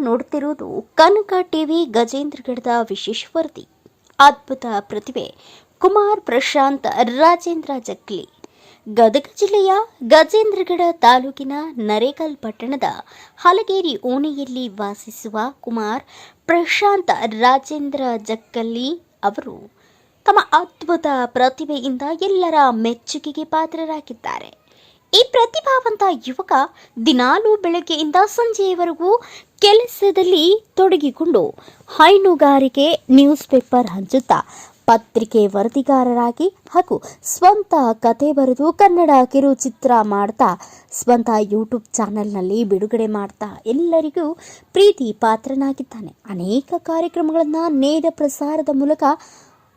ನೋಡ್ತಿರುವುದು ಕನಕ TV ಗಜೇಂದ್ರಗಢದ ವಿಶೇಷ ವರದಿ. ಅದ್ಭುತ ಪ್ರತಿಭೆ. ಕುಮಾರ್ ಪ್ರಶಾಂತ್, ರಾಜೇಂದ್ರ ಜಕ್ಲಿ. ಗದಗ ಜಿಲ್ಲೆಯ ಗಜೇಂದ್ರಗಢ ತಾಲೂಕಿನ ನರೇಕಲ್ ಪಟ್ಟಣದ ಹಲಗೇರಿ ಓಣಿಯಲ್ಲಿ ವಾಸಿಸುವ ಕುಮಾರ್ ಪ್ರಶಾಂತ್, ರಾಜೇಂದ್ರ ಜಕ್ಕಲ್ಲಿ ಅವರು ತಮ್ಮ ಅದ್ಭುತ ಪ್ರತಿಭೆಯಿಂದ ಎಲ್ಲರ ಮೆಚ್ಚುಗೆಗೆ ಪಾತ್ರರಾಗಿದ್ದಾರೆ. ಈ ಪ್ರತಿಭಾವಂತ ಯುವಕ ದಿನಾಲೂ ಬೆಳಗ್ಗೆಯಿಂದ ಸಂಜೆಯವರೆಗೂ ಕೆಲಸದಲ್ಲಿ ತೊಡಗಿಕೊಂಡು ಹೈನುಗಾರಿಕೆ ನ್ಯೂಸ್ ಪೇಪರ್ ಹಂಚುತ್ತಾ ಪತ್ರಿಕೆ ವರದಿಗಾರರಾಗಿ ಹಾಗೂ ಸ್ವಂತ ಕತೆ ಬರೆದು ಕನ್ನಡ ಕಿರುಚಿತ್ರ ಮಾಡ್ತಾ, ಸ್ವಂತ ಯೂಟ್ಯೂಬ್ ಚಾನೆಲ್ನಲ್ಲಿ ಬಿಡುಗಡೆ ಮಾಡ್ತಾ ಎಲ್ಲರಿಗೂ ಪ್ರೀತಿ ಪಾತ್ರನಾಗಿದ್ದಾನೆ. ಅನೇಕ ಕಾರ್ಯಕ್ರಮಗಳನ್ನು ನೇರ ಪ್ರಸಾರದ ಮೂಲಕ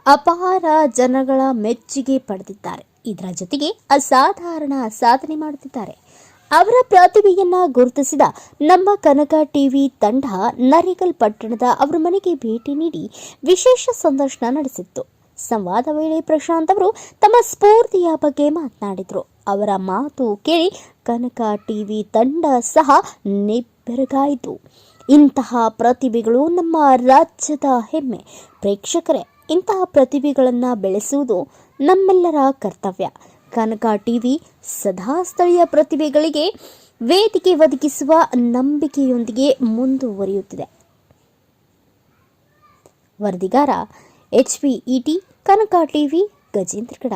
ಅಪಾರ ಜನಗಳ ಮೆಚ್ಚುಗೆ ಪಡೆದಿದ್ದಾರೆ. ಇದರ ಜೊತೆಗೆ ಅಸಾಧಾರಣ ಸಾಧನೆ ಮಾಡುತ್ತಿದ್ದಾರೆ. ಅವರ ಪ್ರತಿಭೆಯನ್ನ ಗುರುತಿಸಿದ ನಮ್ಮ ಕನಕ ಟಿವಿ ತಂಡ ನರಿಗಲ್ ಪಟ್ಟಣದ ಅವರ ಮನೆಗೆ ಭೇಟಿ ನೀಡಿ ವಿಶೇಷ ಸಂದರ್ಶನ ನಡೆಸಿತ್ತು. ಸಂವಾದ ವೇಳೆ ಪ್ರಶಾಂತ್ ಅವರು ತಮ್ಮ ಸ್ಫೂರ್ತಿಯ ಬಗ್ಗೆ ಮಾತನಾಡಿದರು. ಅವರ ಮಾತು ಕೇಳಿ ಕನಕ ಟಿವಿ ತಂಡ ಸಹ ನಿಬ್ಬೆರಗಾಯಿತು. ಇಂತಹ ಪ್ರತಿಭೆಗಳು ನಮ್ಮ ರಾಜ್ಯದ ಹೆಮ್ಮೆ. ಪ್ರೇಕ್ಷಕರೇ, ಇಂತಹ ಪ್ರತಿಭೆಗಳನ್ನು ಬೆಳೆಸುವುದು ನಮ್ಮೆಲ್ಲರ ಕರ್ತವ್ಯ. ಕನಕ ಟಿವಿ ಸದಾ ಸ್ಥಳೀಯ ಪ್ರತಿಭೆಗಳಿಗೆ ವೇದಿಕೆ ಒದಗಿಸುವ ನಂಬಿಕೆಯೊಂದಿಗೆ ಮುಂದುವರಿಯುತ್ತಿದೆ. ವರದಿಗಾರ ಎಚ್ ಪಿ ಇಟಿ ಕನಕ ಟಿವಿ ಗಜೇಂದ್ರಗಡ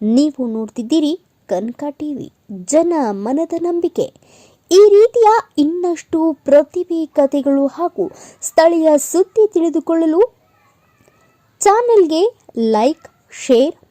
ನೀವು ನೋಡ್ತಿದ್ದೀರಿ ಕನಕ ಟಿವಿ. ಜನ ಮನದ ನಂಬಿಕೆ. ಈ ರೀತಿಯ ಇನ್ನಷ್ಟು ಪ್ರತಿಭೆ ಕಥೆಗಳು ಹಾಗೂ ಸ್ಥಳೀಯ ಸುದ್ದಿ ತಿಳಿದುಕೊಳ್ಳಲು ಚಾನೆಲ್ಗೆ ಲೈಕ್, ಶೇರ್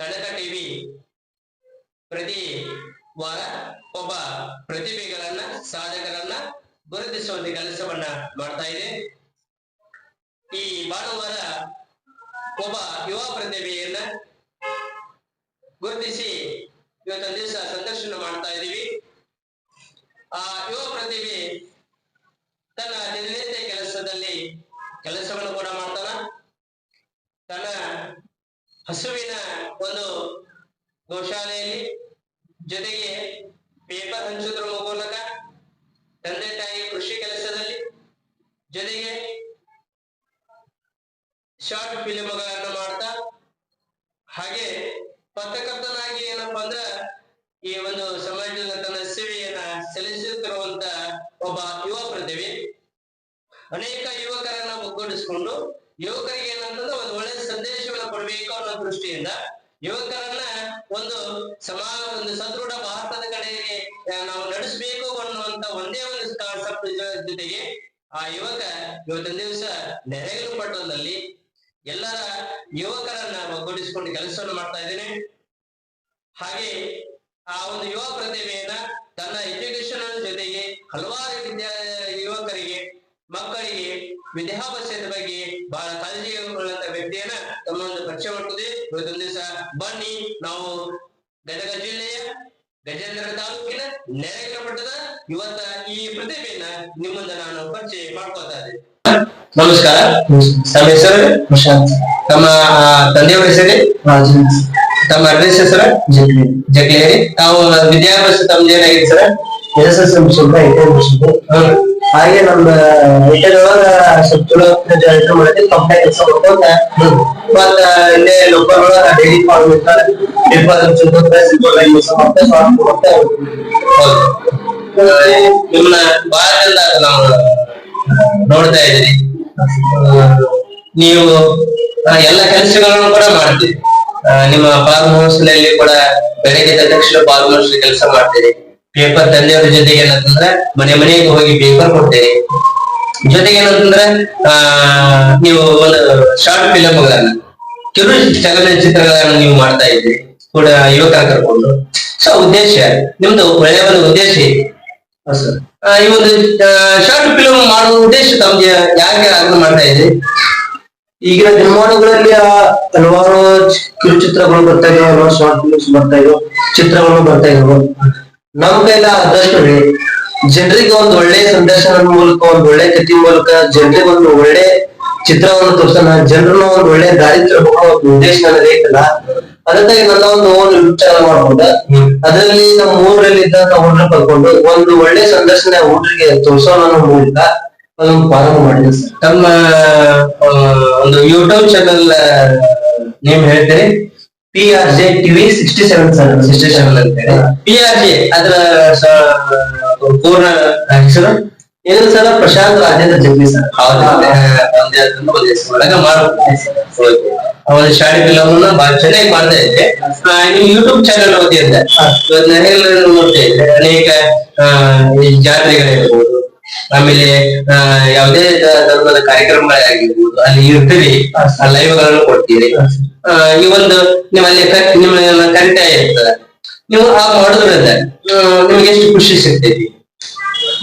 ಕನಕ ಟಿವಿ ಪ್ರತಿ ವಾರ ಒಬ್ಬ ಪ್ರತಿಭೆಗಳನ್ನ, ಸಾಧಕರನ್ನ ಗುರುತಿಸುವಂತ ಕೆಲಸವನ್ನ ಮಾಡ್ತಾ ಇದೆ. ಈ ಭಾನುವಾರ ಒಬ್ಬ ಯುವ ಪ್ರತಿಭೆಯನ್ನ ಗುರುತಿಸಿ ಇವತ್ತ ದಿವಸ ಸಂದರ್ಶನ ಮಾಡ್ತಾ ಇದೀವಿ ಆ ಯುವ ಪ್ರತಿಭೆ ತನ್ನ ದಿನನಿತ್ಯ ಕೆಲಸದಲ್ಲಿ ಕೆಲಸವನ್ನು ಕೂಡ ಮಾಡ್ತಾನ. ತನ್ನ ಹಸುವಿನ ಒಂದು ಗೋಶಾಲೆಯಲ್ಲಿ ಜೊತೆಗೆ ಪೇಪರ್ ಹಂಚುವುದರ ಮೂಲಕ ತಂದೆ ತಾಯಿ ಕೃಷಿ ಕೆಲಸದಲ್ಲಿ ಜೊತೆಗೆ ಶಾರ್ಟ್ ಫಿಲಿಮ್ಗಳನ್ನು ಮಾಡ್ತಾ, ಹಾಗೆ ಪತ್ರಕರ್ತನಾಗಿ ಏನಪ್ಪಾ ಅಂದ್ರ ಈ ಒಂದು ಸಮಾಜದ ತನ್ನ ಸೇವೆಯನ್ನ ಸಲ್ಲಿಸುತ್ತಿರುವಂತ ಒಬ್ಬ ಯುವ ಪ್ರತಿಭೆ. ಅನೇಕ ಯುವಕರನ್ನ ಒಗ್ಗೂಡಿಸಿಕೊಂಡು ಯುವಕರಿಗೆ ಏನಂತಂದ್ರೆ ಒಂದು ಕೊಡಬೇಕು ಅನ್ನೋ ದೃಷ್ಟಿಯಿಂದ ಯುವಕರನ್ನ ಒಂದು ಸಮಾಜ ಒಂದು ಸದೃಢ ಭಾರತದ ಕಡೆಗೆ ನಾವು ನಡೆಸಬೇಕು ಅನ್ನುವಂತ ಒಂದೇ ಒಂದು ಕಾನ್ಸೆಪ್ಟ್ ಜೊತೆಗೆ ಆ ಯುವಕ ಇವತ್ತಿನ ದಿವಸ ನೆರೆಗಲು ಪಟ್ಟಣದಲ್ಲಿ ಎಲ್ಲರ ಯುವಕರನ್ನ ಒಗ್ಗೂಡಿಸಿಕೊಂಡು ಕೆಲಸವನ್ನು ಮಾಡ್ತಾ ಇದ್ದೇನೆ. ಹಾಗೆ ಆ ಒಂದು ಯುವ ಪ್ರತಿಭೆಯನ್ನ ತನ್ನ ಎಜುಕೇಶನ್ ಜೊತೆಗೆ ಹಲವಾರು ವಿದ್ಯಾ ಯುವಕರಿಗೆ ಮಕ್ಕಳಿಗೆ ವಿದ್ಯಾಭ್ಯಾಸದ ಬಗ್ಗೆ ಬಹಳ ಕಾಳಜಿ ವ್ಯಕ್ತಿಯನ್ನ ತಮ್ಮ ಒಂದು ಪರಿಚಯ ಮಾಡ್ತದೆ. ಇವತ್ತೊಂದು ದಿವಸ ಬನ್ನಿ. ನಾವು ಗದಗ ಜಿಲ್ಲೆಯ ಗಜೇಂದ್ರ ತಾಲೂಕಿನ ನೆರೆಗಿನ ಮಟ್ಟದ ಇವತ್ತ ಈ ಪ್ರತಿಭೆಯನ್ನ ನಿಮ್ಮಿಂದ ನಾನು ಪರಿಚಯ ಮಾಡ್ಕೊತಾ ಇದ್ದೆ ನಮಸ್ಕಾರ. ತಮ್ಮ ಹೆಸರು? ಪ್ರಶಾಂತ್. ತಮ್ಮ ತಂದೆಯವರ ಹೆಸರು ತಮ್ಮ ಅಡ್ರೆಸ್ ಹೆಸರು? ಜಗ್ಲಿ ಜಗ್ಲೇರಿ ತಾವು ವಿದ್ಯಾಭ್ಯಾಸ ತಮ್ದು ಏನಾಗಿದೆ ಸರ್? ಎಸ್ ಎಸ್ ಎಂ ಶುದ್ಧ ಮುಗಿಸಿದ್ದು ಹಾಗೆ ನಮ್ಮ ಐಟದೊಳಗ ಸ್ವಲ್ಪ ಚಲೋ ಮಾಡಿ ಕಂಪ್ಲೇಂಟ್ ಕಂಪ್ನಿ ಕೆಲಸ ಮತ್ತ ಇಲ್ಲೇ ಲೋಕಲ್ ಒಳಗ ಡೈಲಿ ಫಾರ್ಮ್ ಇರ್ತಾರೆ. ಹೌದು. ಆ, ನಿಮ್ಮನ್ನ ಬಹಳ ನಾವು ನೋಡ್ತಾ ಇದ್ದೀರಿ. ನೀವು ಎಲ್ಲ ಕೆಲಸಗಳನ್ನು ಕೂಡ ಮಾಡ್ತೀರಿ. ನಿಮ್ಮ ಫಾರ್ಮ್ ಹೌಸ್ನಲ್ಲಿ ಕೂಡ ಬೆಳಗ್ಗೆ ತಕ್ಷಣ ಫಾರ್ಮ್ ಹೌಸ್ ಕೆಲಸ ಮಾಡ್ತೀರಿ. ಪೇಪರ್ ತಂದೆಯವ್ರ ಜೊತೆಗೆ ಏನಂತಂದ್ರೆ ಮನೆ ಮನೆಗೆ ಹೋಗಿ ಪೇಪರ್ ಕೊಡ್ತೇನೆ. ಜೊತೆಗೆ ಏನಂತಂದ್ರೆ ಆ ನೀವು ಒಂದು ಶಾರ್ಟ್ ಫಿಲಮ್ಗಳನ್ನ ಕಿರು ಚಲನಚಿತ್ರಗಳನ್ನ ನೀವು ಮಾಡ್ತಾ ಇದ್ದೀರಿ. ಕೂಡ ಯುವಕರ ಕರ್ಕೊಂಡು. ಸೊ ಉದ್ದೇಶ ನಿಮ್ದು ಒಳ್ಳೆಯ ಒಂದು ಉದ್ದೇಶ ಇದೆ ಆ, ಈ ಒಂದು ಶಾರ್ಟ್ ಫಿಲಮ್ ಮಾಡುವ ಉದ್ದೇಶ ತಮ್ಗೆ ಯಾಕೆ ಅರ್ಥ ಮಾಡ್ತಾ ಇದ್ರಿ ಈಗಿನ ದಿನಮಾನಗಳಲ್ಲಿ ಆ ಹಲವಾರು ಕಿರುಚಿತ್ರಗಳು ಬರ್ತಾ ಇದಾವೆ ಹಲವಾರು ಶಾರ್ಟ್ ಫಿಲ್ಮ್ಸ್ ಬರ್ತಾ ಇದಾವೆ ಚಿತ್ರಗಳು ಬರ್ತಾ ಇದಾವೆ. ನಮ್ ಕೈಲ ಆದಷ್ಟು ಜನರಿಗೆ ಒಂದು ಒಳ್ಳೆ ಸಂದರ್ಶನದ ಮೂಲಕ, ಒಂದು ಒಳ್ಳೆ ಕಥೆ ಮೂಲಕ ಜನರಿಗೆ ಒಂದು ಒಳ್ಳೆ ಚಿತ್ರವನ್ನು ತೋರ್ಸೋಣ. ಜನರನ್ನ ಒಂದು ಒಳ್ಳೆ ದಾರಿ ಹೋಗುವ ಉದ್ದೇಶ ನನಗೆ ಅದಕ್ಕಾಗಿ ನನ್ನ ಒಂದು ಓನ್ ಮಾಡ್ಕೊಂಡ, ಅದರಲ್ಲಿ ನಮ್ಮ ಊರಲ್ಲಿ ಇದ್ದಂತ ಹುಡ್ರ ಕರ್ಕೊಂಡು ಒಂದು ಒಳ್ಳೆ ಸಂದರ್ಶನ ಹುಡ್ರಿಗೆ ತೋರ್ಸೋಣ ಅನ್ನೋ ಮೂಲಕ ಅದೊಂದು ಪ್ರಾರಂಭ ಮಾಡಿದೆ ತಮ್ಮ ಒಂದು ಯೂಟ್ಯೂಬ್ ಚಾನಲ್ ನೇಮ್ ಹೇಳ್ತೀರಿ? P R J TV sixty seven sir sixty seven ಅಂತ ಹೇಳಿ ಪಿ ಆರ್ ಜಿ ಅದರ ಪೂರ್ಣ ಹೆಸರು? ಏನು ಸರ್ ಪ್ರಶಾಂತ್ ರಾಜೇಂದ್ರ ಜಗ್ಗಿ ಸರ್. ಒಳಗ ಒಂದು ಶಾಲೆ ಫಿಲಮ್ ಬಹಳ ಚೆನ್ನಾಗಿ ಮಾಡ್ತಾ ಇದ್ದೆ. ನೀವು ಯೂಟ್ಯೂಬ್ ಚಾನಲ್ ಓದಿದ್ದೆ ಇವತ್ತು ನೋಡ್ತಾ ಇದ್ದೆ. ಅನೇಕ ಜಾತ್ರೆಗಳಿರ್ಬೋದು. ಆಮೇಲೆ ಯಾವುದೇ ಧರ್ಮದ ಕಾರ್ಯಕ್ರಮಗಳೇ ಆಗಿರ್ಬೋದು, ಅಲ್ಲಿ ಇರ್ತೀರಿ ಲೈವ್ಗಳನ್ನು ಕೊಡ್ತೀರಿ. ಈ ಒಂದು ನಿಮ್ಮಲ್ಲಿ ನಿಮ್ಮ ಕರಿತಾ ಇರ್ತದೆ. ನೀವು ಆ ಮಾಡೋದ್ರಿಂದ ನಿಮ್ಗೆ ಎಷ್ಟು ಖುಷಿ ಸಿಗ್ತೈತಿ?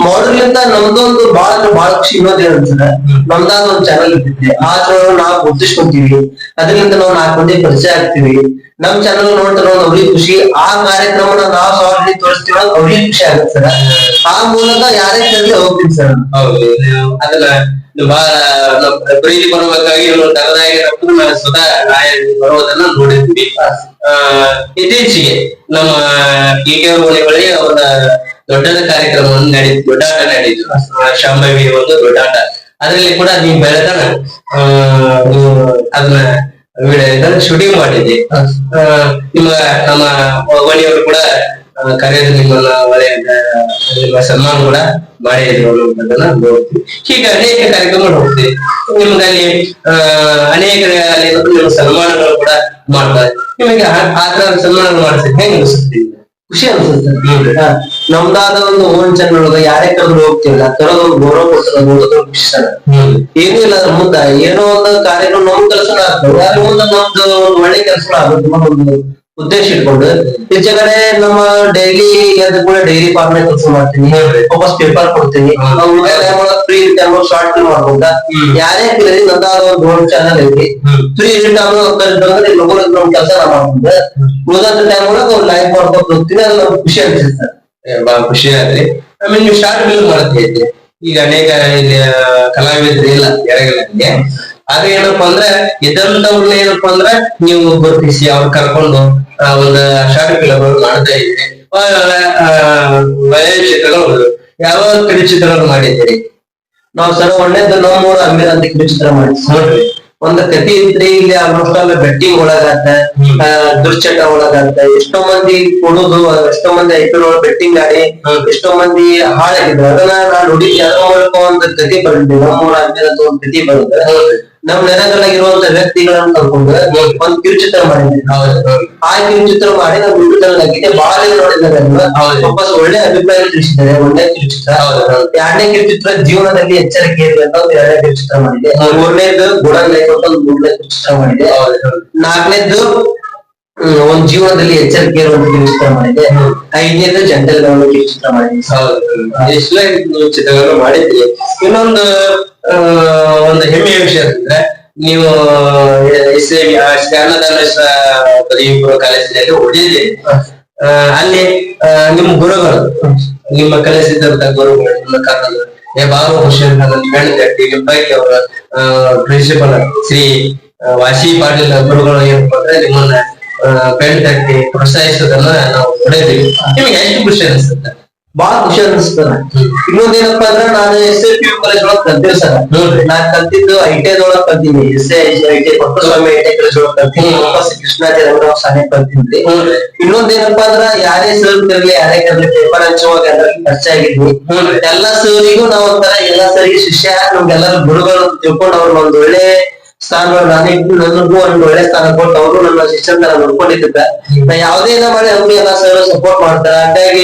ಮಾಡೋದ್ರಿಂದ ನಮ್ದೊಂದು ಅಂದ್ರೆ ಬಹಳ ಖುಷಿ ಇನ್ನೊಂದೇನು ಸರ್ ನಮ್ದಾದ ಒಂದು ಚಾನಲ್ ಇರ್ತೈತಿ. ಆ ಚಾನಲ್ ನಾವು ಗುರುತಿಸ್ಕೊಂತೀವಿ. ಅದರಿಂದ ನಾವು ನಾಲ್ಕು ಮಂದಿ ಪರಿಚಯ ಆಗ್ತೀವಿ. ನಮ್ ಚಾನಲ್ ನೋಡ್ತಾರ ಅವ್ರಿಗೆ ಖುಷಿ. ಆ ಕಾರ್ಯಕ್ರಮನ ನಾವ್ ಸಾರಿ ತೋರಿಸ್ತೀವಿ ಅವ್ರಿಗೆ ಖುಷಿ ಆಗುತ್ತೆ ಸರ್. ಆ ಮೂಲಕ ಯಾರೇ ಕೇಳಿ ಹೋಗ್ತೀನಿ ಸರ್. ಹೌದು ಅದನ್ನ ಬಹಳ ಪ್ರೀತಿ ಬರಬೇಕಾಗಿ ನಾವು ಸ್ವತಃ ಬರುವುದನ್ನ ನೋಡಿದ್ವಿ ಇತ್ತೀಚೆಗೆ ನಮ್ಮ ಕೆ ಬಳಿ ಅವರ ದೊಡ್ಡದ ಕಾರ್ಯಕ್ರಮವನ್ನು ನಡೀತು ದೊಡ್ಡಾಟ ನಡೀತು ಶಾಂಭವಿ ಒಂದು ದೊಡ್ಡಾಟ ಅದರಲ್ಲಿ ಕೂಡ ನೀವು ಬೆಳೆದ ಅದನ್ನ ಶೂಟಿಂಗ್ ಮಾಡಿದ್ವಿ. ನಿಮ್ಮ ನಮ್ಮ ಮನೆಯವರು ಕೂಡ ಕರೆದು ನಿಮ್ಮನ್ನ ಒಳ್ಳೆಯ ನಿಮ್ಮ ಸನ್ಮಾನ ಕೂಡ ಮಾಡಿದ್ರು ಅನ್ನೋದನ್ನ ನೋಡ್ತೀವಿ. ಹೀಗೆ ಅನೇಕ ಕಾರ್ಯಕ್ರಮಗಳು ಹೋಗ್ತೀವಿ. ನಿಮ್ಗಲ್ಲಿ ಅನೇಕ ಅಲ್ಲಿ ನಿಮ್ಮ ಸನ್ಮಾನಗಳು ಕೂಡ ಮಾಡ್ತಾರೆ. ನಿಮಗೆ ಆ- ತರ ಸನ್ಮಾನ ಮಾಡಿಸಿದ್ರೆ ಹೆಂಗ್ ಅನಿಸುತ್ತೆ? ಖುಷಿ ಅನ್ಸುತ್ತೆ? ಹಾ. ನಮ್ದಾದ ಒಂದು ಓನ್ ಚಾನಲ್ ಒಳಗ ಯಾರೇ ಕರೆದ್ರು ಹೋಗ್ತಿಲ್ಲ ಕರೆದು ಗೌರವ ಕೊಡ್ತಾರೆ ನೋಡೋದು ಏನೂ ಇಲ್ಲ ಅದ್ರ ಮುಂದ ಏನೋ ಒಂದು ಕಾರ್ಯಕ್ರಮ ನಮ್ ಕೆಲಸನ ಆಗ್ತದೆ. ಅದ್ರ ಮುಂದ ನಮ್ದು ಒಂದು ಒಳ್ಳೆ ಕೆಲಸ ಆಗುತ್ತೆ ಒಂದು ಉದ್ದೇಶ ಇಟ್ಕೊಂಡು ಈಚೆಗಡೆ ನಮ್ಮ ಡೈಲಿ ಎದ್ದು ಕೂಡ ಡೈರಿ ಫಾರ್ಮ್ ಕೆಲಸ ಮಾಡ್ತೀನಿ. ವಾಪಸ್ ಪೇಪರ್ ಕೊಡ್ತೀನಿ. ಫ್ರೀ ಟೈಮ್ ಶಾರ್ಟ್ ಫಿಲ್ಮ್ ಮಾಡ್ಕೊಂಡ ಯಾರೇ ಕೇಳಿ ನಂದಾದ ಒಂದು ಗೋಲ್ಡ್ ಚಾನಲ್ ಐತಿ. ಫ್ರೀ ಟೈಮ್ ಅಂತಂದ್ರೆ ಲೋಗೋ ನಮ್ ಕೆಲಸ ಮಾಡ್ಕೊಂಡೆ ಉಳಿದಂತ ಟೈಮ್ ಒಳಗೆ ಲೈಫ್ ಮಾಡ್ಕೊಂಡು ಹೋಗ್ತೀನಿ ಅದು ನಮ್ಗೆ ಖುಷಿ ಅನ್ಸುತ್ತೆ ಬಹಳ ಖುಷಿ ಆದ್ರಿ ಆಮೇಲೆ ನೀವು ಶಾರ್ಟ್ ಫಿಲ್ಮ್ ಮಾಡ್ತಾ ಇದ್ರಿ ಈಗ ಅನೇಕ ಇಲ್ಲಿ ಕಲಾವಿದರು ಇಲ್ಲ ಕೆಳಗಡೆ ಆದ್ರೆ ಏನಪ್ಪಾ ಅಂದ್ರೆ ಇದ್ದಂತವ್ರನ್ನ ಏನಪ್ಪಾ ಅಂದ್ರೆ ನೀವು ಗುರುತಿಸಿ ಅವ್ರ ಕರ್ಕೊಂಡು ಆ, ಒಂದು ಶಾರ್ಟ್ ಫಿಲ್ಮ್ ಮಾಡ್ತಾ ಇದ್ರಿ. ಒಳ್ಳೆಯ ಚಿತ್ರಗಳು ಯಾವ ಕಿರುಚಿತ್ರಗಳು ಚಿತ್ರಗಳು ಮಾಡಿದ್ದೀರಿ. ನಾವು ಸರ್ ಒಳ್ಳೇದು ನಮ್ಮೂರ ಅಂಬೇರ್ ಅಂತ ಕಿರುಚಿತ್ರ ಮಾಡಿದ್ವಿ ನೋಡ್ರಿ. ಒಂದ್ ಕತಿ ಐತ್ರಿ ಇಲ್ಲಿ ಆಲ್ಮೋಸ್ಟ್ ಆಲ್ ಬೆಟ್ಟಿಂಗ್ ಒಳಗಂತ ದುಶ್ಚಟ ಒಳಗಂತ ಎಷ್ಟೋ ಮಂದಿ ಕೊಡುದು ಎಷ್ಟೋ ಮಂದಿ ಐ ಪಿ ಎಲ್ ಬೆಟ್ಟಿಂಗ್ ಆಡಿ. ಎಷ್ಟೋ ಮಂದಿ ಹಾಳಾಗಿದ್ರು. ಅದನ್ನ ನಾನು ಹುಡುಕಿ ಅದ್ರ ಮೂಲಕ ಒಂದು ಕತಿ ಬರೆದಿದ್ದೆ ನಮ್ಮೂರ ಒಂದು ಕತಿ ಬರೆದ ನಮ್ ನೆರೆಗಳಾಗಿರುವಂತ ವ್ಯಕ್ತಿಗಳನ್ನ ಕರ್ಕೊಂಡು ಒಂದ್ ಕಿರುಚಿತ್ರ ಮಾಡಿದ್ವಿ. ಆ ಕಿರುಚಿತ್ರ ಮಾಡಿ ನಾವು ಹಾಕಿದ್ದೆ ಬಹಳ ನೋಡಿದ್ದಾರೆ ವಾಪಸ್ ಒಳ್ಳೆ ಅಭಿಪ್ರಾಯ ತಿಳಿಸಿದ್ದಾರೆ ಒಳ್ಳೆ ಕಿರುಚಿತ್ರ. ಎರಡನೇ ಕಿರುಚಿತ್ರ ಜೀವನದಲ್ಲಿ ಎಚ್ಚರಿಕೆ ಇರಲಿ ಅಂತ ಒಂದು ಎರಡನೇ ಕಿರುಚಿತ್ರ ಮಾಡಿದೆ. ಮೂರನೇದು ಗುಡ ಲೈಫ್ ಅಂತ ಒಂದು ಮೂರನೇ ಕಿರುಚಿತ್ರ ಮಾಡಿದೆ. ನಾಲ್ಕನೇದು ಒಂದ್ ಜೀವನದಲ್ಲಿ ಎಚ್ಚರಿಕೆ ಇರುವಂತ ಚಿತ್ರ ಮಾಡಿದೆ ಐದನೇದು ಜಂಟಲ್ ಅನ್ನೋ ಚಿತ್ರ ಮಾಡಿದ್ವಿ ಎಷ್ಟು ಚಿತ್ರಗಳನ್ನು ಮಾಡಿದ್ರಿ ಇನ್ನೊಂದು ಒಂದು ಹೆಮ್ಮೆಯ ವಿಷಯ ಅಂದ್ರೆ ನೀವು ಎಸ್ ಅನ್ನದಾನ ಪದವಿ ಪೂರ್ವ ಕಾಲೇಜಿನಲ್ಲಿ ಓದಿದ್ದೀರಿ. ಆ, ಅಲ್ಲಿ ಆ, ನಿಮ್ಮ ಗುರುಗಳು ನಿಮ್ಮ ಕಲಿಸಿದಂತ ಗುರುಗಳು ನಿಮ್ಮ ಕನ್ನಡ ಏ ಬಾಬು ಹುಷಾರ್ ಗಟ್ಟಿ ನಿಮ್ಮ ಪೈಕಿ ಅವರ ಪ್ರಿನ್ಸಿಪಲ್ ಶ್ರೀ ವಾಶಿ ವಾಸಿ ಪಾಟೀಲ್ ಗುರುಗಳು ಏನಪ್ಪ ಅಂದ್ರೆ ನಿಮ್ಮನ್ನ ಬೆನ್ ತಟ್ಟಿ ಪ್ರೋತ್ಸಾಹಿಸೋದನ್ನ ನಾವು ನೋಡಿದ್ವಿ ನಿಮಗೆ ಎಷ್ಟು ಖುಷಿ ಅನಿಸುತ್ತೆ? ಬಹಳ ಖುಷಿ ಅನಿಸ್ತದ ಇನ್ನೊಂದೇನಪ್ಪ ಅಂದ್ರೆ ನಾನು S L P U college ಒಳಗ್ ಕಲ್ತೀವಿ ಸರ್. ನೋಡ್ರಿ. ನಾನ್ ಕಲ್ತಿದ್ದು ಐ ಟಿ ಒಳಗ್ ಕಲ್ತೀನಿ. S I I T Pattaswamy I T college ಒಳಗ್ ಕಲ್ತೀನಿ. ವಾಪಸ್ ಕೃಷ್ಣಾಜಿ ರಂಗರಾವ್ ಶಾಲೆ ಕಲ್ತೀನಿ ಇನ್ನೊಂದೇನಪ್ಪಾ ಅಂದ್ರ ಯಾರೇ ಸರ್ ಇರ್ಲಿ ಯಾರೇ ಕರ್ಲಿ ಪೇಪರ್ ಹಂಚುವಾಗ ಎಲ್ಲರಿಗೂ ಖರ್ಚಾಗಿದ್ವಿ ಆಗಿದ್ವಿ. ಎಲ್ಲಾ ಸರಿಗೂ ನಾವ್ ಒಂಥರ ಎಲ್ಲಾ ಸರಿಗೆ ಶಿಷ್ಯ ನಮ್ಗೆಲ್ಲರೂ ಗುರುಗಳು ತಿಳ್ಕೊಂಡು ಅವ್ರನ್ನ ಒಂದ್ ಒಳ್ಳೆ ಸ್ಥಾನಗಳು ನಾನೇ ಇಟ್ಟು ನನಗೂ ಒಂದು ಒಳ್ಳೆ ಸ್ಥಾನ ಕೊಟ್ಟು ಅವರು ನನ್ನ ಶಿಕ್ಷಣ ತರ ನೋಡ್ಕೊಂಡಿದ್ದ. ನಾ ಯಾವ್ದೇ ಮಾಡಿ ಅಮ್ಮಿ ಎಲ್ಲ ಸರ್ ಸಪೋರ್ಟ್ ಮಾಡ್ತಾರೆ. ಹಾಗಾಗಿ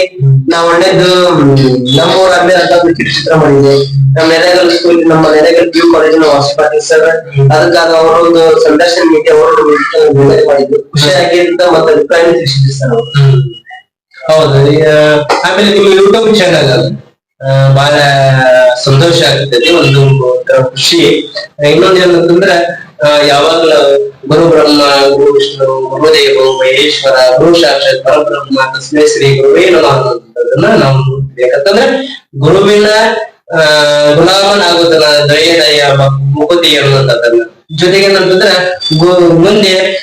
ನಾ ಒಳ್ಳೇದು ನಮ್ಮೂರ ಅಮ್ಮಿ ಅಂತ ಚಿತ್ರ ಮಾಡಿದ್ವಿ. ಮಾಡಿದೆ ನಮ್ಮ ನೆರೆಗಲ್ ಸ್ಕೂಲ್ ನಮ್ಮ ನೆರೆಗಲ್ ಪಿ ಯು ಕಾಲೇಜಿನ ಪಾಟೀಲ್ ಸರ್ ಅದಕ್ಕಾಗ ಅವರೊಂದು ಸಂದರ್ಶನ ನೀಡಿ ಅವರು ಮಾಡಿದ್ದು ಮಾಡಿದ್ರು. ಖುಷಿಯಾಗಿಂತ ಮತ್ತೆ ಅಭಿಪ್ರಾಯ ತಿಳಿಸಿದ್ರು ಸರ್ ಹೌದು. ಆಮೇಲೆ ನಿಮ್ಮ ಯೂಟ್ಯೂಬ್ ಚಾನಲ್ ಬಹಳ ಸಂತೋಷ ಆಗ್ತದೆ ಒಂದು ಖುಷಿ. ಇನ್ನೊಂದು ಏನಂತಂದ್ರೆ ಯಾವಾಗ್ಲೂ ಗುರು ಬ್ರಹ್ಮ, ಗುರು ವಿಷ್ಣು ಗುರುದೇವ ಮಹೇಶ್ವರ, ಗುರು ಸಾಕ್ಷಾತ್, ಪರಬ್ರಹ್ಮ, ತಸ್ಮೈ ಶ್ರೀ ಗುರುವೇ ನಮಃ ಅನ್ನೋದನ್ನ ನಾವು ಯಾಕಂತಂದ್ರೆ, ಗುರುವಿನ, ಆ, ಗುಲಾಮನಾಗುವುದನ್ನ ದಯ ದಯ ಮುಕುತಿ ಅನ್ನುವಂಥದ್ದನ್ನ. ಜೊತೆಗೆ ಗು- ಮುಂದೆ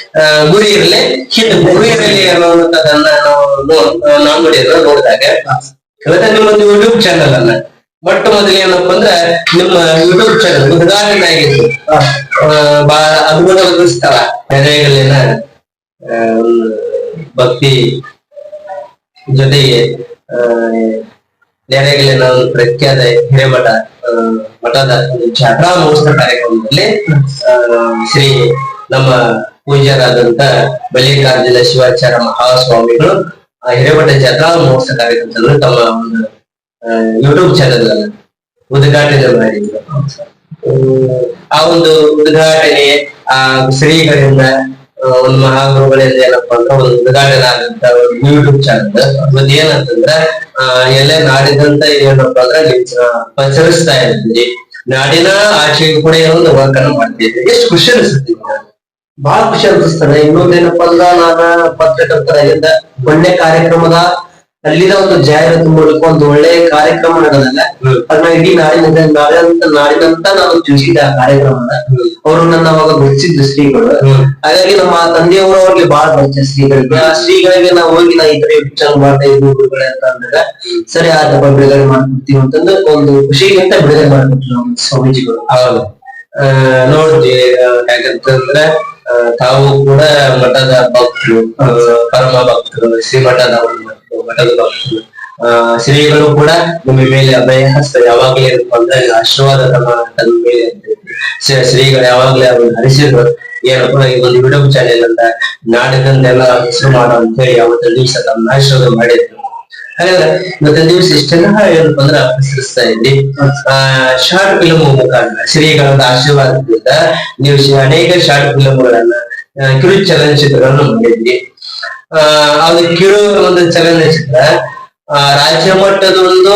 ಗುರಿ ಇರಲಿ, ಹಿಂದೆ ಗುರು ಇರಲಿ ಅನ್ನುವಂಥದ್ದನ್ನ ನಾವು ನಾವು ನೋಡಿದ್ರೆ ನೋಡಿದಾಗ. ಇವತ್ತ ನಿಮ್ಮೊಂದು ಯೂಟ್ಯೂಬ್ ಚಾನಲ್ ಅನ್ನ ಮೊಟ್ಟ ಮೊದಲು ಏನಪ್ಪ ಅಂದ್ರೆ ನಿಮ್ಮ ಯೂಟ್ಯೂಬ್ ಚಾನಲ್ ಉದಾಹರಣೆ ಆಗಿತ್ತು ಅದ್ಭುತವಾದ ಸ್ಥಳ ನೆರೆಗಲ್ಲಿನ ಭಕ್ತಿ ಜೊತೆಗೆ ನೆರೆಗಲ್ಲಿನ ಒಂದು ಪ್ರಖ್ಯಾತ ಹಿರೇಮಠ ಮಠದ ಜಾತ್ರಾ ಮಹೋತ್ಸವ ಕಾರ್ಯಕ್ರಮದಲ್ಲಿ ಶ್ರೀ ನಮ್ಮ ಪೂಜ್ಯರಾದಂತ ಮಲ್ಲಿಕಾರ್ಜುನ ಶಿವಾಚಾರ್ಯ ಮಹಾಸ್ವಾಮಿಗಳು ಹಿರೇಮಠ ಜಾತ್ರಾ ಮಹೋತ್ಸವ ಕಾರ್ಯಕ್ರಮದಲ್ಲಿ ತಮ್ಮ ಒಂದು ಯೂಟ್ಯೂಬ್ ಚಾನೆಲ್ ಅನ್ನು ಉದ್ಘಾಟನೆ ಮಾಡಿದ್ರು. ಆ ಒಂದು ಉದ್ಘಾಟನೆ, ಆ ಶ್ರೀಗಳಿಂದ ಒಂದ್ ಮಹಾಗುರುಗಳಿಂದ ಏನಪ್ಪಾ ಅಂದ್ರೆ ಒಂದು ಉದ್ಘಾಟನೆ ಆದಂತ ಯೂಟ್ಯೂಬ್ ಚಾನಲ್ ಮತ್ತೆ ಆ ಎಲ್ಲೇ ನಾಡಿದಂತ ಏನಪ್ಪಾ ಅಂದ್ರೆ ಪ್ರಚರಿಸ್ತಾ ಇರ್ತೀರಿ ನಾಡಿನ ಆಚೆಗೆ ಕೂಡ ಒಂದು ವರ್ಕನ್ನು ಮಾಡ್ತಿದ್ರಿ ಎಷ್ಟು ಖುಷಿ ಅನಿಸುತ್ತೆ? ಬಹಳ ಖುಷಿ ಅನ್ಸ್ತದೆ ಇನ್ನೊಂದೇನಪ್ಪ ಅಂದ್ರ ನಾನ ಪತ್ರಕರ್ತರಾಗಿದ್ದ ಒಳ್ಳೆ ಕಾರ್ಯಕ್ರಮದ ಅಲ್ಲಿನ ಒಂದು ಜಾಹೀರಾತು ಮೂಲಕ ಒಂದು ಒಳ್ಳೆ ಕಾರ್ಯಕ್ರಮ ನಡೆದಾಗ ಹ್ಮ್. ಅದನ್ನ ಇಡೀ ನಾಡಿನ ನಾಡಿನಂತ ನಾಡಿನಂತ ನಾನು ತಿಳಿಸಿದ್ದೆ ಆ ಕಾರ್ಯಕ್ರಮನ. ಅವರು ನನ್ನ ಅವಾಗ ಗುರುತಿಸಿದ್ದು ಶ್ರೀಗಳು. ಹಾಗಾಗಿ ನಮ್ಮ ತಂದೆಯವರು ಅವ್ರಿಗೆ ಬಹಳ ಪರಿಚಯ ಶ್ರೀಗಳಿಗೆ ಆ ಶ್ರೀಗಳಿಗೆ ನಾವು ಹೋಗಿ ನಾ ಈ ತರ ಯೂಟ್ಯೂಬ್ ಮಾಡ್ತಾ ಇದ್ವಿ ಗುರುಗಳೇ ಅಂತ ಅಂದಾಗ ಸರಿ ಆದಪ್ಪ ಬಿಡುಗಡೆ ಮಾಡ್ಕೊಡ್ತೀವಿ ಅಂತಂದ್ರೆ ಒಂದು ಖುಷಿಗಿಂತ ಬಿಡುಗಡೆ ಮಾಡ್ಕೊಟ್ರು ನಮ್ಮ ಸ್ವಾಮೀಜಿಗಳು. ಹೌದು. ಆ, ನೋಡ್ರಿ ಆ, ಯಾಕಂತಂದ್ರೆ ಆ, ತಾವು ಕೂಡ ಮಠದ ಭಕ್ತರು ಪರಮ ಭಕ್ತರು ಶ್ರೀ ಮಠದ ಮಠದ ಭಕ್ತರು ಶ್ರೀಗಳು ಕೂಡ ನಿಮ್ಮ ಮೇಲೆ ಅಭಯ ಹಸ್ತ, ಯಾವಾಗ್ಲೇ ಅಂದ್ರೆ ಆಶೀರ್ವಾದ ತಮ್ಮ ಮೇಲೆ ಶ್ರೀಗಳು ಯಾವಾಗ್ಲೇ ಅವ್ರನ್ನ ಹರಿಸಿದ್ರು ಏನಪ್ಪ ಈ ಒಂದು ಯೂಟ್ಯೂಬ್ ಚಾನೆಲ್ ಅಂತ ನಾಡಿದಂದೆಲ್ಲ ಹೆಸರು ಮಾಡೋ ಅಂತ ಹೇಳಿ ಅವತ್ತು ದಿವಸ ತಮ್ಮ ಆಶೀರ್ವಾದ ಮಾಡಿದ್ರು. ಹಾಗಾದ್ರೆ ಇವತ್ತಿನ ದಿವಸ ಇಷ್ಟೆಲ್ಲ ಏನಪ್ಪಾ ಅಂದ್ರೆ ಇದ್ರಿ ಆ ಶಾರ್ಟ್ ಫಿಲಮ್ ಮುಖಾಂತರ ಶ್ರೀಗಳ ಆಶೀರ್ವಾದದಿಂದ ನೀವು ಅನೇಕ ಶಾರ್ಟ್ ಫಿಲಮ್ಗಳನ್ನ ಕಿರು ಚಲನಚಿತ್ರಗಳನ್ನು ಮಾಡಿದ್ವಿ. ಆ, ಅದು ಕಿರು ಒಂದು ಚಲನಚಿತ್ರ. ಆ, ರಾಜ್ಯ ಮಟ್ಟದ ಒಂದು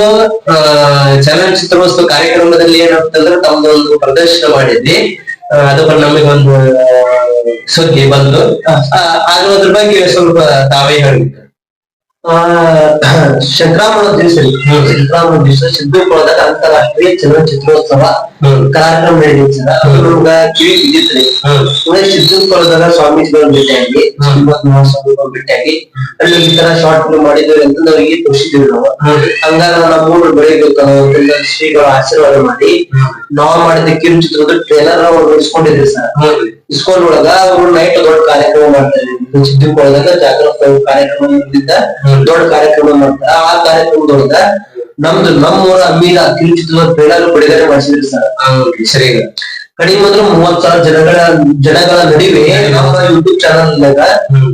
ಚಲನಚಿತ್ರೋತ್ಸವ ಕಾರ್ಯಕ್ರಮದಲ್ಲಿ ಏನಾಗ್ತಂದ್ರೆ ತಮ್ದು ಒಂದು ಪ್ರದರ್ಶನ ಮಾಡಿದ್ವಿ. ಅದು ನಮಗೆ ಒಂದು ಸುದ್ದಿ ಬಂದು. ಅದ್ರ ಬಗ್ಗೆ ಸ್ವಲ್ಪ ತಾವೇ ಹೇಳಿದ್ರು. ಆ ಶಂಕರಾಮಣ ದಿವಸ ಶಂಕರಾಮಣ ದಿವಸ ಸಿದ್ದಪುರದಾಗ ಅಂತಾರಾಷ್ಟ್ರೀಯ ಚಲನಚಿತ್ರೋತ್ಸವ ಕಾರ್ಯಕ್ರಮ ಅದು ನಮ್ಗ ಕಿವಿ ಬಿದ್ದಿತ್ರಿ ಹ್ಮ್. ಅಂದ್ರೆ ಸಿದ್ದಪುರದಾಗ ಸ್ವಾಮೀಜಿಗಳು ಭೇಟಿಯಾಗಿ ಶ್ರೀಮಂತ ಮಹಾಸ್ವಾಮಿಗಳು ಭೇಟಿಯಾಗಿ ಅಲ್ಲಿ ಈ ತರ ಶಾರ್ಟ್ ಫಿಲ್ಮ್ ಮಾಡಿದ್ವಿ ಅಂತ ನಾವಿಗೆ ತೋರಿಸಿದ್ವಿ ನಾವು. ಹಂಗಾರ ನಮ್ಮ ಮೂರು ಬೆಳಿಬೇಕು ಶ್ರೀಗಳ ಶ್ರೀಗಳು ಆಶೀರ್ವಾದ ಮಾಡಿ ನಾವು ಮಾಡಿದ ಕಿರುಚಿತ್ರದ ಟ್ರೇಲರ್ ನಾವು ಇಸ್ಕೊಂಡಿದ್ರಿ ಸರ್. ಹ್ಮ್ ಇಸ್ಕೊಂಡ್ ಒಳಗ ಅವ್ರು ನೈಟ್ ದೊಡ್ಡ ಕಾರ್ಯಕ್ರಮ ಮಾಡ್ತಾರೆ. ಸಿದ್ದಿಪುರದಾಗ ಜಾಗೃತ ಕಾರ್ಯಕ್ರಮ ಇದ್ದಿದ್ದ ದೊಡ್ಡ ಕಾರ್ಯಕ್ರಮ ಮಾಡ್ತಾರೆ. ಆ ಕಾರ್ಯಕ್ರಮದೊಳಗ ನಮ್ದು ನಮ್ಮೂರ ಅಮ್ಮೀರ ಕಿರುಚಿತ್ರದ ಬೆಳಗ್ಗೆ ಬಿಡುಗಡೆ ಮಾಡಿಸಿದ್ರಿ ಸರ್. ಸರಿ ಕಡಿಮೆ ಅಂದ್ರೆ ಮೂವತ್ ಸಾವಿರ ಜನಗಳ ಜನಗಳ ನಡುವೆ ನಮ್ಮ ಯೂಟ್ಯೂಬ್ ಚಾನಲ್ ನಾಗ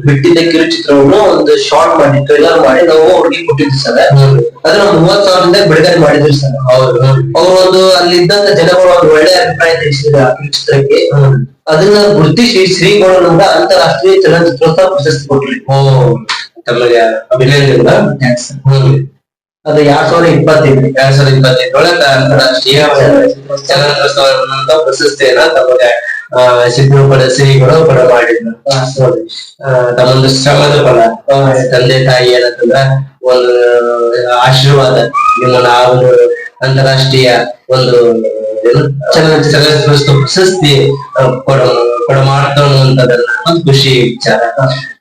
ಬಿಟ್ಟಿದ್ದ ಕಿರುಚಿತ್ರವನ್ನು ಒಂದು ಶಾರ್ಟ್ ಮಾಡಿ ಟ್ರೈಲರ್ ಮಾಡಿ ನಾವು ಅವ್ರಿಗೆ ಕೊಟ್ಟಿದ್ವಿ ಸರ್. ಅದ್ರ ಅದನ್ನ ಮೂವತ್ ಸಾವಿರದಿಂದ ಬಿಡುಗಡೆ ಮಾಡಿದ್ವಿ ಸರ್. ಅವರು ಒಂದು ಅಲ್ಲಿದ್ದಂತ ಜನಗಳು ಒಂದು ಒಳ್ಳೆ ಅಭಿಪ್ರಾಯ ತಿಳಿಸಿದ್ರು ಆ ಕಿರುಚಿತ್ರಕ್ಕೆ. ಅದನ್ನ ಗುರುತಿಸಿ ಶ್ರೀಗಳು ಅಂತ ಅಂತಾರಾಷ್ಟ್ರೀಯ ಚಲನಚಿತ್ರೋತ್ಸವ ಪ್ರಶಸ್ತಿ ಕೊಟ್ರಿ. ಅದು ಎರಡ್ ಸಾವಿರದ ಇಪ್ಪತ್ತೈದು. ಎರಡ್ ಸಾವಿರದ ಇಪ್ಪತ್ತೈದೊಳಗ ಅಂತಾರಾಷ್ಟ್ರೀಯ ಚಲನಚಿತ್ರೋತ್ಸವ ಪ್ರಶಸ್ತಿಯನ್ನ ತಮಗೆ ಆ ಪಡ ಶ್ರೀಗಳು ಪಡ ಮಾಡಿದ್ರು. ತಮ್ಮೊಂದು ಶ್ರಮದ ಫಲ. ತಂದೆ ತಾಯಿ ಏನಂತಂದ್ರ ಒಂದು ಆಶೀರ್ವಾದ. ನಿಮ್ಮನ್ನ ಆ ಒಂದು ಅಂತಾರಾಷ್ಟ್ರೀಯ ಒಂದು ಚಲನಚಿತ್ರ ಪ್ರಶಸ್ತಿ ಕೊಡ ಕೊಡ ಮಾಡ್ತಾ ಒಂದು ಖುಷಿ ವಿಚಾರ.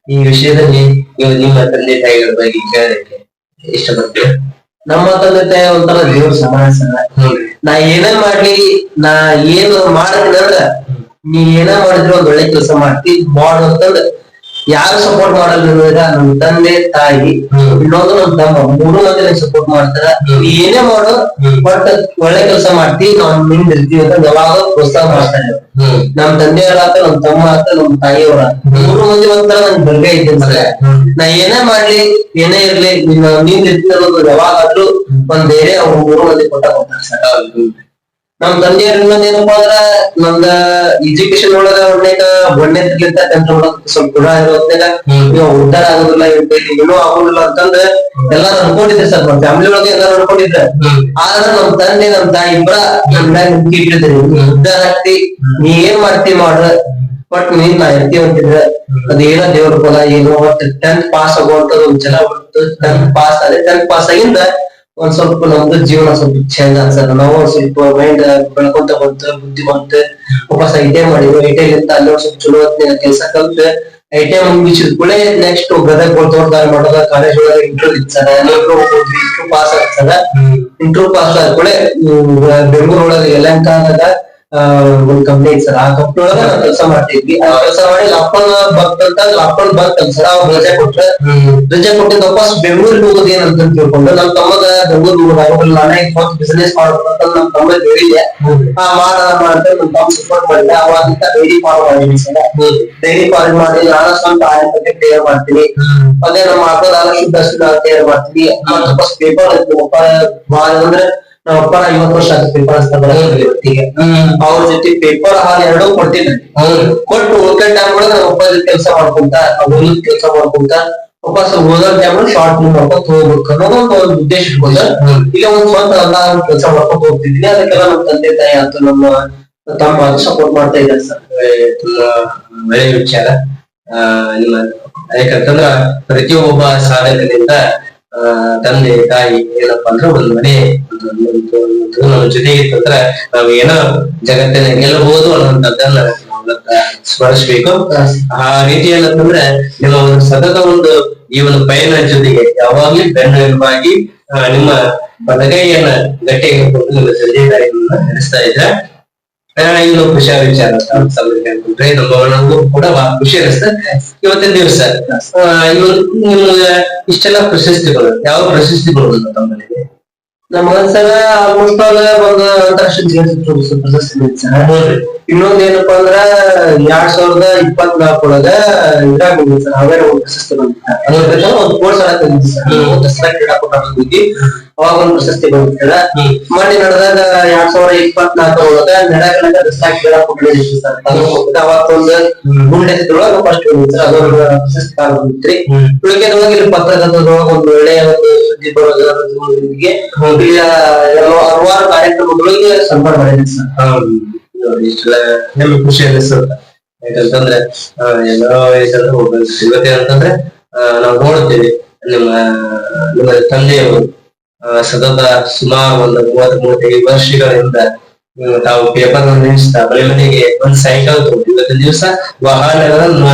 ಈ ವಿಷಯದಲ್ಲಿ ನೀವು ನಿಮ್ಮ ತಂದೆ ತಾಯಿಗಳ ಬಗ್ಗೆ ಕೇಳಕ್ಕೆ ಇಷ್ಟಪಡ್ತೀವಿ ನಮ್ಮ ತಂದೆ ತಾಯಿ ಒಂಥರ ದೇವ್ರ ಸಮಾನ ನಾ ಏನೇ ಮಾಡ್ಲಿ ನಾ ಏನು ಮಾಡ್ತೀನಿ ಅಂದ್ರ ನೀ ಏನ ಮಾಡಿದ್ರು ಒಂದ್ ಒಳ್ಳೆ ಕೆಲಸ ಮಾಡ್ತಿ ಮಾಡು ಅಂತಂದ್ ಯಾರು ಸಪೋರ್ಟ್ ಮಾಡಲ್ಲ ನಮ್ ತಂದೆ ತಾಯಿ ಇನ್ನೊಂದು ನಮ್ ತಮ್ಮ ಮೂರು ಮಂದಿ ಸಪೋರ್ಟ್ ಮಾಡ್ತಾರ. ಏನೇ ಮಾಡೋ ಬಟ್ ಒಳ್ಳೆ ಕೆಲಸ ಮಾಡ್ತಿ ನಾವ್ನಿಂದ ಇರ್ತೀವಿ ಅಂತ ಯಾವಾಗ ಪ್ರೋತ್ಸಾಹ ಮಾಡ್ತಾರೆ ನಮ್ ತಂದೆಯವ್ರ ಆತ ನಮ್ ತಮ್ಮ ಆತ ನಮ್ ತಾಯಿಯವ್ರ ಮೂರು ಮಂದಿ ಒಂಥರ ನನ್ ಬರ್ಗೇ ಐತಿ ಅಂದ್ರೆ ನಾ ಏನೇ ಮಾಡ್ಲಿ ಏನೇ ಇರ್ಲಿ ನೀನ್ನಿಂದ ಇರ್ತೀನಿ ಅನ್ನೋದು ಯಾವಾಗಾದ್ರೂ ಒಂದ್ ಬೇರೆ ಅವ್ರು ಮೂರು ಮಂದಿ ಕೊಟ್ಟ ಹೋಗ್ತಾರೆ ನಮ್ ತಂದೆಯವ್ರ ಇನ್ನೊಂದ್ ಏನಪ್ಪಾ ಅಂದ್ರ ನಮ್ದ ಎಜುಕೇಶನ್ ಒಳಗ ತರ್ಲಿಂತ ಟೆಂತ್ ಒಳಗ ಸ್ವಲ್ಪ ಗುಣ ಇರೋದ್ನಾಗ. ನೀವು ಉದ್ದಾರ ಆಗೋದಿಲ್ಲ ಏನೂ ಆಗೋದಿಲ್ಲ ಅಂತಂದ ಎಲ್ಲಾರು ಅನ್ಕೊಂಡಿದ್ರೆ ಸರ್ ನಮ್ ಫ್ಯಾಮಿಲಿ ಒಳಗ ಎಲ್ಲಾರು ಅನ್ಕೊಂಡಿದ್ರೆ. ಆದ್ರ ನಮ್ ತಂದೆ ನಮ್ ತಾಯಿ ಇಬ್ಬರ ನಮ್ ಮ್ಯಾಗ ಇಟ್ಟಿದ್ರಿ. ಉದ್ದಾರ ಆಗ್ತಿ ನೀ ಏನ್ ಮಾಡ್ತಿ ಮಾಡ್ರ ಬಟ್ ನೀನ್ ನಾ ಇರ್ತೀವಿ ಅದ ಏನ ದೇವ್ರ ಪದ ಏನೋ ಟೆಂತ್ ಪಾಸ್ ಆಗುವಂತದ್ದು ಒಂದ್ ಚಲ ಬಿಡ್ತು ಟೆಂತ್ ಪಾಸ್ ಆದ್ರೆ ಟೆಂತ್ ಪಾಸ್ ಆಗಿಂದ ಒಂದ್ ಸ್ವಲ್ಪ ನಮ್ದು ಜೀವನ ಸ್ವಲ್ಪ ಚೇಂಜ್ ಅನ್ಸತ್ತ ನಾವು ಸ್ವಲ್ಪ ಮೈಂಡ್ ಬೆಳ್ಕೊಂತ ಬಂತು ಬುದ್ಧಿ ಬಂತು ವಾಪಸ್ ಐ ಟಿ ಐ ಮಾಡಿದ್ರು ಐ ಟಿ ಐ ಲಿಂತ ಅಲ್ಲಿ ಒಂದ್ ಸ್ವಲ್ಪ ಚಲೋ ಕೆಲಸ ಕಲ್ತು ಐ ಟಿ ಐ ಮುಗಿಸಿದ ಕೂಡಲೇ ನೆಕ್ಸ್ಟ್ ಗದಗ ತೋಟದಾಗ ಮಾಡೋದ ಕಾಲೇಜ್ ಒಳಗೆ ಇಂಟರ್ವ್ಯೂ ಇತ್ತು ಎಲ್ಲರೂ ಇಂಟರ್ವ್ಯೂ ಇಂಟರ್ವ್ಯೂ ಪಾಸ್ ಆಯ್ತು ಸರ್ ಇಂಟರ್ವ್ಯೂ ಪಾಸ್ ಆದ ಕೂಡಲೇ ಬೆಂಗಳೂರು ಒಳಗೆ ಯಲಹಂಕದಾಗ ಆ, ಒಂದ್ ಕಂಪ್ನಿ ಐತಿ ಸರ್. ಆ ಕಂಪ್ನಿ ಒಳಗ ನಾವ್ ಕೆಲಸ ಮಾಡ್ತಿದ್ವಿ. ಆ ಕೆಲಸ ಮಾಡಿ ಲಾಕ್ಡೌನ್ ಬಂತಂತ ಲಾಕ್ಡೌನ್ ಬಂತಂತ ಸರ್ ಅವಾಗ ರಜೆ ಕೊಟ್ರೆ ರಜೆ ಕೊಟ್ಟಿದ್ದ ವಾಪಸ್ ಬೆಂಗಳೂರಿಗೆ ಹೋಗೋದು ಏನಂತ ತಿಳ್ಕೊಂಡು ನಮ್ ತಮ್ಮಗ ಬೆಂಗಳೂರು ಹೋಗೋದು ಆಗೋದಿಲ್ಲ ನಾನೇ ಫಸ್ಟ್ ಬಿಸಿನೆಸ್ ಮಾಡ್ಬೇಕಂತ ನಮ್ ತಮ್ಮ ಹೇಳಿದೆ ಆ ಮಾಡ ಮಾಡ್ತಾರೆ ನಮ್ ತಮ್ಮ ಸಪೋರ್ಟ್ ಮಾಡಿದೆ. ಅವಾಗ ಡೈರಿ ಫಾರ್ಮ್ ಮಾಡಿದ್ವಿ ಸರ್. ಡೈರಿ ಫಾರ್ಮ್ ಮಾಡಿ ನಾನು ಸ್ವಂತ ಆಯಿಲ್ ಕ್ಲಿಯರ್ ಮಾಡ್ತೀನಿ. ಅದೇ ನಮ್ಮ ಅಪ್ಪದ ಶುದ್ಧ ಶುದ್ಧ ತಯಾರು ಮಾಡ್ತೀವಿ ಮತ್ತೆ ಫಸ್ಟ್ ಪೇಪರ್ ಇತ್ತು ಭಾಳ ಅಂದ್ರೆ ನಮ್ಮ ಅಪ್ಪ ಐವತ್ತು ವರ್ಷ ಆಯ್ತು ಪೇಪರ್ ಅವ್ರ ಜೊತೆ ಪೇಪರ್ ಹಾಲ್ ಎರಡೂ ಕೊಡ್ತೀನಿ. ಕೊಟ್ಟು ಉಳ್ಕ ಟೈಮ್ ಒಳಗೆ ನಾನು ಒಬ್ಬ ಜೊತೆ ಕೆಲಸ ಮಾಡ್ಕೊಂತ ಓದಿದ ಕೆಲಸ ಮಾಡ್ಕೊಂತ ವಾಪಸ್ ಓದೋ ಟೈಮ್ ಶಾರ್ಟ್ ಮೂವ್ ಮಾಡ್ಕೊಂತ ಹೋಗ್ಬೇಕು ಅನ್ನೋದು ಒಂದು ಉದ್ದೇಶ ಇಟ್ಕೊಂಡ ಇಲ್ಲ ಒಂದ್ ಸ್ವಂತ ಅಲ್ಲ ಕೆಲಸ ಮಾಡ್ಕೊಂತ ಹೋಗ್ತಿದ್ದೀನಿ. ಅದಕ್ಕೆಲ್ಲ ನಮ್ಮ ತಂದೆ ತಾಯಿ ಅಂತ ನಮ್ಮ ತಮ್ಮ ಸಪೋರ್ಟ್ ಮಾಡ್ತಾ ಇದ್ದಾರೆ ಸರ್. ತುಂಬಾ ಒಳ್ಳೆಯ ವಿಚಾರ. ಆ ನಿಮ್ಮ ಯಾಕಂತಂದ್ರ ಪ್ರತಿಯೊಬ್ಬ ಸಾಧಕದಿಂದ ಆ ತಂದೆ, ತಾಯಿ ಏನಪ್ಪ ಅಂದ್ರೆ ಒಂದು ಮನೆ ನಮ್ಮ ಜೊತೆಗೆ ಇತ್ತಂದ್ರ ನಾವು ಏನೋ ಜಗತ್ತಿನ ಗೆಲ್ಲಬಹುದು ಅನ್ನೋದನ್ನ ಸ್ಮರಿಸ್ಬೇಕು. ಆ ರೀತಿ ಏನಂತಂದ್ರೆ ನಿಮ್ಮ ಒಂದು ಸತತ ಒಂದು ಈ ಒಂದು ಪಯಣ ಜೊತೆಗೆ ಯಾವಾಗ್ಲೂ ಬೆನ್ನೆಲುಬಾಗಿ ನಿಮ್ಮ ಬಲಗೈಯನ್ನ ಗಟ್ಟಿಯಾಗಿ ಕೊಟ್ಟು ನಿಮ್ಮ ತಂದೆ ತಾಯಿಗಳನ್ನ ನಡೆಸ್ತಾ ಇದ್ರ ಆ, ಇನ್ನು ಖುಷಿಯ ವಿಚಾರ ಅನ್ಕೊಂಡ್ರೆ ನಮ್ಮ ನಮಗೂ ಕೂಡ ಖುಷಿ ಅನಿಸ್ತದೆ ಇವತ್ತಿನ ದಿವಸ ನಿಮ್ಗೆ ಇಷ್ಟೆಲ್ಲ ಪ್ರಶಸ್ತಿಗಳು ಯಾವ ಪ್ರಶಸ್ತಿಗಳು ತಮ್ಮಲ್ಲಿ ನಮ್ಮ ಸರ ಆಲ್ಮೋಸ್ಟ್ ಆಲ್ ಒಂದು ಅಂತಾರಾಷ್ಟ್ರೀಯ ಜೀವನ ಪ್ರಶಸ್ತಿ ಸರ್ ಇನ್ನೊಂದ್ ಏನಪ್ಪಾ ಅಂದ್ರ ಎರಡ್ ಸಾವಿರದ ಇಪ್ಪತ್ನಾಲ್ಕು ಒಳಗ ಇದ್ರಾಗ ಬಂದಿದೆ ಸರ್ ಅವೇರ ಒಂದು ಪ್ರಶಸ್ತಿ ಬಂದಿದೆ. ಅದ್ರ ಜೊತೆ ಒಂದು ಕೋರ್ಸ್ ಆಡಕ್ ಸರ್. ಒಂದು ದಸರಾ ಕ್ರೀಡಾಕೂಟ ಬಂದಿದ್ವಿ. ಅವಾಗ ಒಂದು ಪ್ರಶಸ್ತಿ ಬಂದಿದೆ ಮೊನ್ನೆ ನಡೆದಾಗ ಎರಡ್ ಸಾವಿರದ ಇಪ್ಪತ್ನಾಲ್ಕರ ಒಳಗ ನಡಕನಕ ದಸರಾ ಅದು ಅವತ್ತೊಂದು ಗುಂಡೆಸಿದ್ರೊಳಗ ಫಸ್ಟ್ ಬಂದಿತ್ತು. ಅದೊಂದು ಪ್ರಶಸ್ತಿ ಬಂದಿತ್ರಿ ಉಳಿಕೆದೊಳಗೆ ಇಲ್ಲಿ ಪತ್ರಕರ್ತದೊಳಗ ಒಂದು ಒಳ್ಳೆಯ ಒಂದು ಸುದ್ದಿ ಬರೋದ್ರೊಂದಿಗೆ ಹಲವಾರು ಕಾರ್ಯಕ್ರಮಗಳಿಗೆ ಸಂಪರ್ಕ ಮಾಡಿದೆ ಸರ್. ಇಷ್ಟೆಲ್ಲ ಸರ್ ಖುಷಿ ಅನಿಸ್ತದ ಯಾಕಂತಂದ್ರೆ ಎಲ್ಲರೂ ಎಲ್ಲೋ ಯಾಕಂದ್ರೆ ಒಬ್ಬ ಅಂತಂದ್ರೆ ನಾವು ನೋಡ್ತೀವಿ ನಿಮ್ಮ ನಿಮ್ಮ ತಂದೆಯವರು. ಸತತ ಸುಮಾರು ಒಂದು ಮೂವತ್ತ್ ಮೂವತ್ತೈದು ವರ್ಷಗಳಿಂದ ತಾವು ಪೇಪರ್ ಮನೆ ಮನೆಗೆ ಒಂದ್ ಸೈಕಲ್ ತಗೊಂಡು ಇವತ್ತಿನ ದಿವಸ ವಾಹನಗಳನ್ನ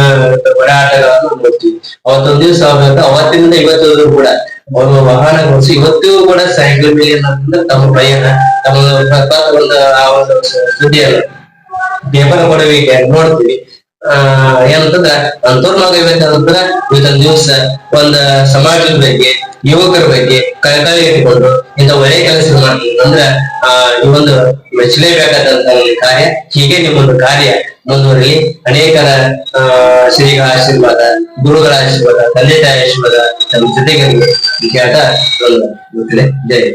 ಓಡಾಟಗಳನ್ನು ನೋಡ್ತೀವಿ. ಅವತ್ತೊಂದ್ ದಿವಸ ಅವತ್ತಿನಿಂದ ಇವತ್ತವರೆಗೂ ಕೂಡ ಅವರು ವಾಹನ ಓಡಿಸಿ, ಇವತ್ತಿಗೂ ಕೂಡ ಸೈಕಲ್ ಮೇಲೆ ತಮ್ಮ ಪ್ರಯಾಣ ತಮ್ಮ ಒಂದು ಆ ಒಂದು ಸುದ್ದಿಯನ್ನು ಪೇಪರ್ ಕೊಡುವಿಕೆ ನೋಡ್ತೀವಿ. ಏನಂತಂದ್ರ ಅಂತವ್ರ ಮಗ ಇವತ್ತಂದ್ರ ಇವತ್ತೊಂದ್ ದಿವಸ ಒಂದ್ ಸಮಾಜದ ಬಗ್ಗೆ, ಯುವಕರ ಬಗ್ಗೆ ಕಳಕಳಿ ಇಟ್ಕೊಂಡು ಇಂತ ಒಳ್ಳೆ ಕೆಲಸ ಮಾಡ್ತೀವಿ. ಅಂದ್ರ, ಆ, ಈ ಒಂದು ಮೆಚ್ಚಲೇಬೇಕಾದಂತ ಕಾರ್ಯ, ಹೀಗೆ ನಿಮ್ಮೊಂದು ಕಾರ್ಯ ಮುಂದುವರಲಿ. ಅನೇಕರ ಶ್ರೀಗಳ ಆಶೀರ್ವಾದ, ಗುರುಗಳ ಆಶೀರ್ವಾದ, ತಂದೆ ತಾಯಿ ಆಶೀರ್ವಾದ ನಮ್ಮ ಜೊತೆಗೆ ಕೇಳ್ತಾ ಒಂದು ಜೈ